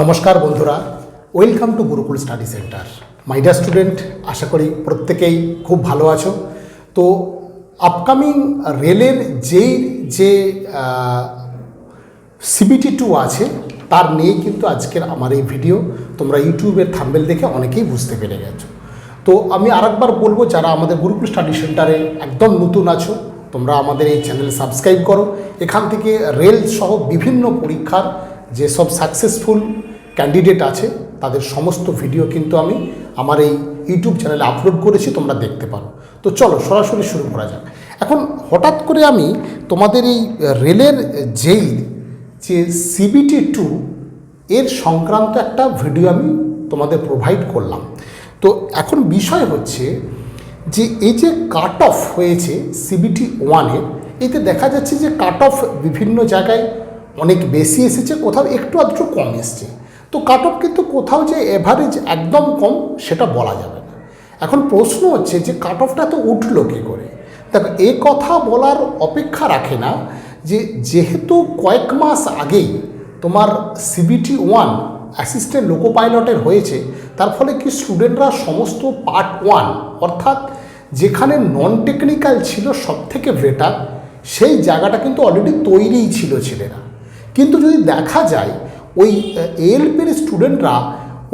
নমস্কার বন্ধুরা welcome to Gurukul study centre my dear student আশা করি প্রত্যেকেই খুব ভালো আছো। তো আপকামিং রেলের যেই, যে সিবিটি টু আছে, তার নিয়ে কিন্তু আজকের আমার এই ভিডিও তোমরা ইউটিউবের থাম্বেল দেখে অনেকেই বুঝতে পেরে গেছো। তো আমি আরেকবার বলব, যারা আমাদের গুরুকুল স্টাডি সেন্টারে একদম নতুন আছো, তোমরা আমাদের এই চ্যানেল সাবস্ক্রাইব করো। এখান থেকে রেল সহ বিভিন্ন পরীক্ষার যেসব সাকসেসফুল ক্যান্ডিডেট আছে, তাদের সমস্ত ভিডিও কিন্তু আমি আমার এই ইউটিউব চ্যানেলে আপলোড করেছি, তোমরা দেখতে পারো। তো চলো, সরাসরি শুরু করা যাক। এখন হঠাৎ করে আমি তোমাদের এই রেলের যেই যে সিবিটি টু এর সংক্রান্ত একটা ভিডিও আমি তোমাদের প্রোভাইড করলাম। তো এখন বিষয় হচ্ছে যে, এই যে কাট অফ হয়েছে সিবিটি ওয়ানের এতে দেখা যাচ্ছে যে কাট অফ বিভিন্ন জায়গায় অনেক বেশি এসেছে, কোথাও একটু আধটু কম এসছে। তো কাট অফ কিন্তু কোথাও যে এভারেজ একদম কম, সেটা বলা যাবে না। এখন প্রশ্ন হচ্ছে যে কাট অফটা তো উঠল কী করে? দেখো, এ কথা বলার অপেক্ষা রাখে না যে যেহেতু কয়েক মাস আগেই তোমার সিবিটি ওয়ান অ্যাসিস্ট্যান্ট লোকো পাইলটের হয়েছে, তার ফলে কি স্টুডেন্টরা সমস্ত পার্ট ওয়ান অর্থাৎ যেখানে নন টেকনিক্যাল ছিল সব থেকে বেটার সেই জায়গাটা কিন্তু অলরেডি তৈরিই ছিল ছেলেরা। কিন্তু যদি দেখা যায়, ওই এএলপির স্টুডেন্টরা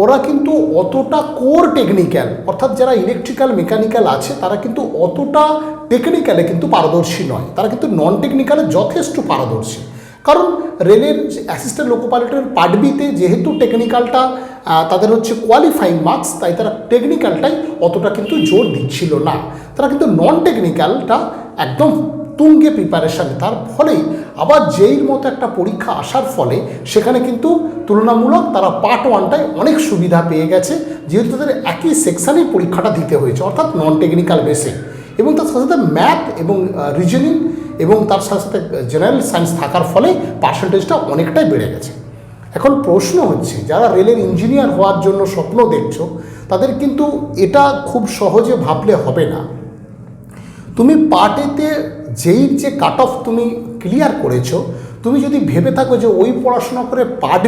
ওরা কিন্তু অতটা কোর টেকনিক্যাল অর্থাৎ যারা ইলেকট্রিক্যাল মেকানিক্যাল আছে, তারা কিন্তু অতটা টেকনিক্যালে কিন্তু পারদর্শী নয়। তারা কিন্তু নন টেকনিক্যালে যথেষ্ট পারদর্শী। কারণ রেলের অ্যাসিস্ট্যান্ট লোকো পাইলটের পার্ট যেহেতু টেকনিক্যালটা তাদের হচ্ছে কোয়ালিফাইং মার্কস তাই তারা টেকনিক্যালটাই অতটা কিন্তু জোর দিচ্ছিল না। তারা কিন্তু নন টেকনিক্যালটা একদম তুঙ্গে প্রিপারেশান তার ফলেই আবার যেই মতো একটা পরীক্ষা আসার ফলে সেখানে কিন্তু তুলনামূলক তারা পার্ট ওয়ানটায় অনেক সুবিধা পেয়ে গেছে, যেহেতু তাদের একই সেকশানেই পরীক্ষাটা দিতে হয়েছে, অর্থাৎ নন টেকনিক্যাল বেসে এবং তার সাথে সাথে ম্যাথ এবং রিজনিং এবং তার সাথে সাথে জেনারেল সায়েন্স থাকার ফলে পার্সেন্টেজটা অনেকটাই বেড়ে গেছে। এখন প্রশ্ন হচ্ছে, যারা রেলের ইঞ্জিনিয়ার হওয়ার জন্য স্বপ্ন দেখছ, তাদের কিন্তু এটা খুব সহজে ভাবলে হবে না। তুমি পার্টেতে যেই যে কাট অফ তুমি ক্লিয়ার করেছ, তুমি যদি ভেবে থাকো যে ওই পড়াশোনা করে পার্ট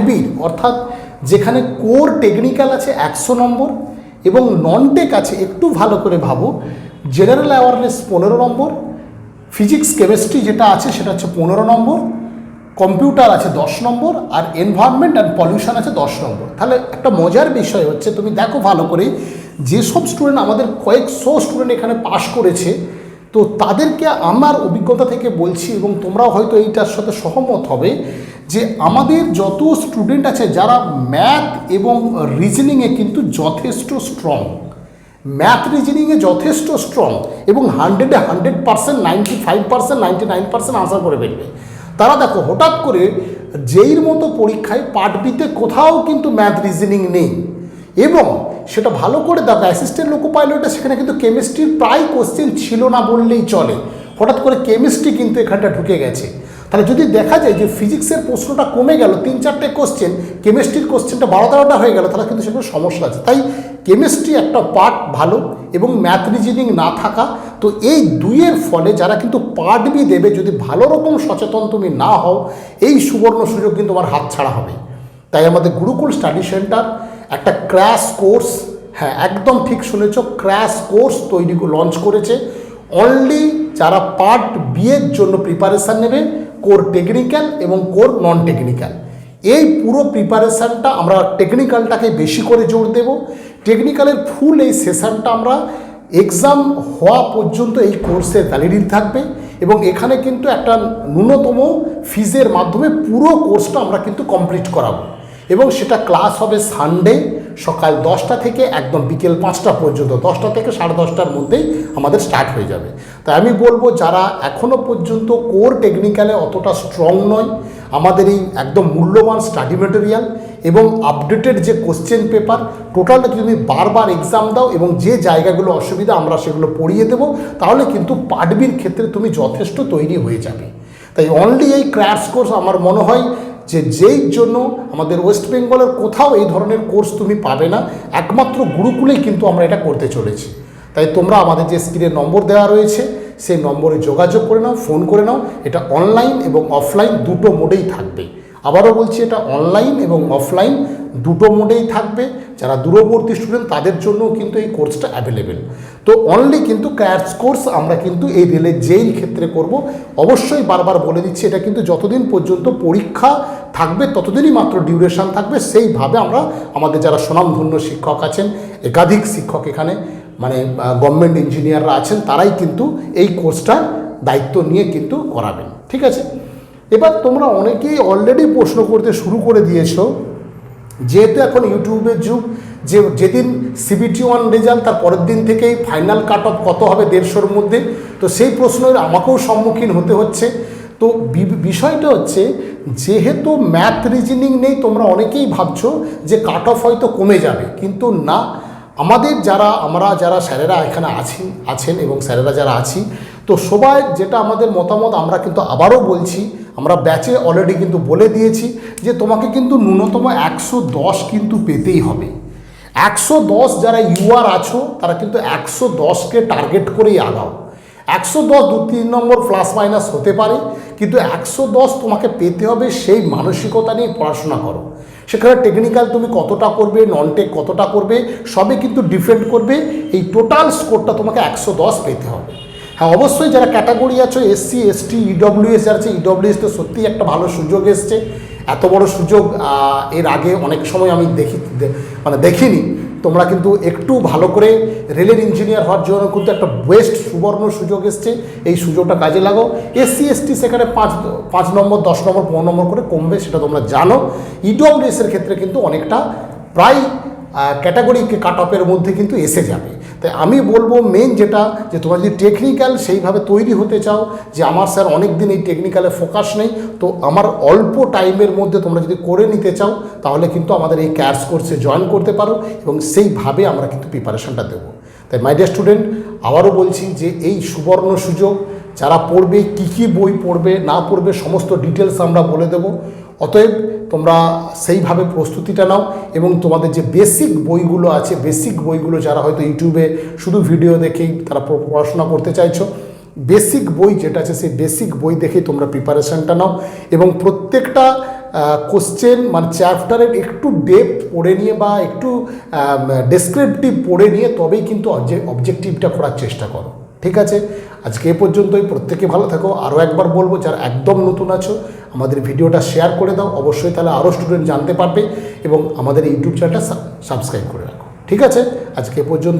অর্থাৎ যেখানে কোর টেকনিক্যাল আছে একশো নম্বর এবং নন টেক আছে একটু ভালো করে ভাবো জেনারেল অ্যাওয়ারনেস পনেরো নম্বর ফিজিক্স কেমিস্ট্রি যেটা আছে সেটা হচ্ছে পনেরো নম্বর কম্পিউটার আছে দশ নম্বর, আর এনভায়রনমেন্ট অ্যান্ড পলিউশন আছে দশ নম্বর। তাহলে একটা মজার বিষয় হচ্ছে, তুমি দেখো ভালো করে যেসব স্টুডেন্ট আমাদের কয়েকশো স্টুডেন্ট এখানে পাশ করেছে তো তাদেরকে আমার অভিজ্ঞতা থেকে বলছি এবং তোমরাও হয়তো এইটার সাথে সহমত হবে যে আমাদের যত স্টুডেন্ট আছে, যারা ম্যাথ এবং রিজনিংয়ে কিন্তু যথেষ্ট স্ট্রং ম্যাথ রিজনিংয়ে যথেষ্ট স্ট্রং এবং হান্ড্রেডে hundred percent ninety five percent ninety nine percent answer করে ফেলবে। তারা দেখো, হঠাৎ করে যেইর মতো পরীক্ষায় পার্ট বিতে কোথাও কিন্তু ম্যাথ রিজনিং নেই। এবং সেটা ভালো করে দেখো অ্যাসিস্ট্যান্ট লোকো পাইলটে সেখানে কিন্তু কেমিস্ট্রির প্রায় কোশ্চেন ছিল না বললেই চলে। হঠাৎ করে কেমিস্ট্রি কিন্তু এখানটা ঢুকে গেছে। তাহলে যদি দেখা যায় যে ফিজিক্সের প্রশ্নটা কমে গেল, তিন চারটে কোশ্চেন কেমিস্ট্রির কোশ্চেনটা বারো তেরোটা হয়ে গেল, তাহলে কিন্তু সেখানে সমস্যা আছে। তাই কেমিস্ট্রি একটা পার্ট ভালো এবং ম্যাথ রিজনিং না থাকা, তো এই দুইয়ের ফলে যারা কিন্তু পার্ট বি দেবে, যদি ভালো রকম সচেতন তুমি না হও, এই সুবর্ণ সুযোগ কিন্তু তোমার হাত ছাড়া হবে। তাই আমাদের গুরুকুল স্টাডি সেন্টার একটা ক্র্যাশ কোর্স হ্যাঁ একদম ঠিক শুনেছ ক্র্যাশ কোর্স তৈরি লঞ্চ করেছে। অনলি যারা পার্ট বিয়ের জন্য প্রিপারেশান নেবে কোর টেকনিক্যাল এবং কোর নন টেকনিক্যাল এই পুরো প্রিপারেশানটা আমরা টেকনিক্যালটাকে বেশি করে জোর দেব। টেকনিক্যালের ফুল এই সেশনটা আমরা এক্সাম হওয়া পর্যন্ত এই কোর্সের ভ্যালিডিটি থাকবে এবং এখানে কিন্তু একটা ন্যূনতম ফিজের মাধ্যমে পুরো কোর্সটা আমরা কিন্তু কমপ্লিট করাবো। এবং সেটা ক্লাস হবে সানডে সকাল দশটা থেকে একদম বিকেল পাঁচটা পর্যন্ত। দশটা থেকে সাড়ে দশটার মধ্যেই আমাদের স্টার্ট হয়ে যাবে। তাই আমি বলব, যারা এখনও পর্যন্ত কোর টেকনিক্যালে অতটা স্ট্রং নয়, আমাদের এই একদম মূল্যবান স্টাডি মেটেরিয়াল এবং আপডেটেড যে কোশ্চেন পেপার টোটালটা তুমি বারবার এক্সাম দাও এবং যে জায়গাগুলো অসুবিধা আমরা সেগুলো পড়িয়ে দেবো, তাহলে কিন্তু পাডবির ক্ষেত্রে তুমি যথেষ্ট তৈরি হয়ে যাবে। তাই অনলি এই ক্র্যাশ কোর্স আমার মনে হয় যে যেই জন্য আমাদের ওয়েস্ট বেঙ্গলের কোথাও এই ধরনের কোর্স তুমি পাবে না, একমাত্র গুরুকুলেই কিন্তু আমরা এটা করতে চলেছি। তাই তোমরা আমাদের যে স্ক্রিনে নম্বর দেওয়া রয়েছে, সেই নম্বরে যোগাযোগ করে নাও, ফোন করে নাও, এটা অনলাইন এবং অফলাইন দুটো মোডেই থাকবে। আবারও বলছি, এটা অনলাইন এবং অফলাইন দুটো মোডেই থাকবে। যারা দূরবর্তী স্টুডেন্ট তাদের জন্য কিন্তু এই কোর্সটা অ্যাভেলেবেল তো অনলি কিন্তু ক্যাটস কোর্স আমরা কিন্তু এই রেলের যেই ক্ষেত্রে করব, অবশ্যই বারবার বলে দিচ্ছি, এটা কিন্তু যতদিন পর্যন্ত পরীক্ষা থাকবে, ততদিনই মাত্র ডিউরেশন থাকবে। সেইভাবে আমরা আমাদের যারা স্বনামধন্য শিক্ষক আছেন, একাধিক শিক্ষক এখানে মানে গভর্নমেন্ট ইঞ্জিনিয়াররা আছেন, তারাই কিন্তু এই কোর্সটার দায়িত্ব নিয়ে কিন্তু করাবেন। ঠিক আছে? এবার তোমরা অনেকেই অলরেডি প্রশ্ন করতে শুরু করে দিয়েছ, যেহেতু এখন ইউটিউবের যুগ, যে যেদিন সিবিটি ওয়ান রেজাল্ট তার পরের দিন থেকেই ফাইনাল কাট অফ কত হবে দেড়শোর মধ্যে, তো সেই প্রশ্নের আমাকেও সম্মুখীন হতে হচ্ছে। তো বিষয়টা হচ্ছে, যেহেতু ম্যাথ রিজনিং নেই, তোমরা অনেকেই ভাবছ যে কাট অফ হয়তো কমে যাবে, কিন্তু না। আমাদের যারা, আমরা যারা স্যারেরা এখানে আছি, আছেন এবং স্যারেরা যারা আছি তো সবাই যেটা আমাদের মতামত, আমরা কিন্তু আবারও বলছি, আমরা ব্যাচে অলরেডি কিন্তু বলে দিয়েছি যে তোমাকে কিন্তু ন্যূনতম একশো দশ কিন্তু পেতেই হবে। একশো দশ যারা ইউআর আছো, তারা কিন্তু একশো দশকে টার্গেট করেই আগাও। একশো দশ দু তিন নম্বর প্লাস মাইনাস হতে পারে, কিন্তু একশো দশ তোমাকে পেতে হবে সেই মানসিকতা নিয়ে পড়াশোনা করো। সেখানে টেকনিক্যাল তুমি কতটা করবে নন টেক কতটা করবে, সবই কিন্তু ডিফেন্ড করবে, এই টোটাল স্কোরটা তোমাকে একশো দশ পেতে হবে। হ্যাঁ অবশ্যই যারা ক্যাটাগরি আছো এসসি এসটি ইডব্লিউএস যারা আছে ইডব্লিউএস তো সত্যিই একটা ভালো সুযোগ এসছে। এত বড় সুযোগ এর আগে অনেক সময় আমি দেখি মানে দেখিনি। তোমরা কিন্তু একটু ভালো করে রেলের ইঞ্জিনিয়ার হওয়ার জন্য কিন্তু একটা বেস্ট সুবর্ণ সুযোগ এসছে। এই সুযোগটা কাজে লাগাও। এসসি এসটি সেখানে পাঁচ পাঁচ নম্বর, দশ নম্বর, পনেরো নম্বর করে কমবে, সেটা তোমরা জানো। ইডব্লিউএসের ক্ষেত্রে কিন্তু অনেকটা প্রায় ক্যাটাগরিকে কাট অফের মধ্যে কিন্তু এসে যাবে। তাই আমি বলব মেন যেটা, যে তোমরা যদি টেকনিক্যাল সেইভাবে তৈরি হতে চাও, যে আমার স্যার অনেক দিন এই টেকনিক্যালে ফোকাস নেই, তো আমার অল্প টাইমের মধ্যে তোমরা যদি করে নিতে চাও, তাহলে কিন্তু আমাদের এই ক্যাশ কোর্সে জয়েন করতে পারো এবং সেইভাবে আমরা কিন্তু প্রিপারেশনটা দেবো। তাই মাই ডিয়ার স্টুডেন্ট আবারও বলছি যে এই সুবর্ণ সুযোগ, যারা পড়বে, কী কী বই পড়বে, না পড়বে, সমস্ত ডিটেলস আমরা বলে দেবো। অতএব তোমরা সেইভাবে প্রস্তুতিটা নাও এবং তোমাদের যে বেসিক বইগুলো আছে বেসিক বইগুলো যারা হয়তো ইউটিউবে শুধু ভিডিও দেখেই তারা পড়াশোনা করতে চাইছো বেসিক বই যেটা আছে সেই বেসিক বই দেখেই তোমরা প্রিপারেশানটা নাও এবং প্রত্যেকটা কোশ্চেন মানে চ্যাপ্টারের একটু ডেপথ পড়ে নিয়ে বা একটু ডেসক্রিপটিভ পড়ে নিয়ে তবেই কিন্তু অবজেক্টিভটা করার চেষ্টা করো। ঠিক আছে? আজকে এ পর্যন্তই। প্রত্যেকে ভালো থাকো। আরও একবার বলব, যারা একদম নতুন আছো, আমাদের ভিডিওটা শেয়ার করে দাও। অবশ্যই তাহলে আরও স্টুডেন্ট জানতে পারবে এবং আমাদের ইউটিউব চ্যানেলটা সাবস্ক্রাইব করে রাখো। ঠিক আছে? আজকে এ পর্যন্ত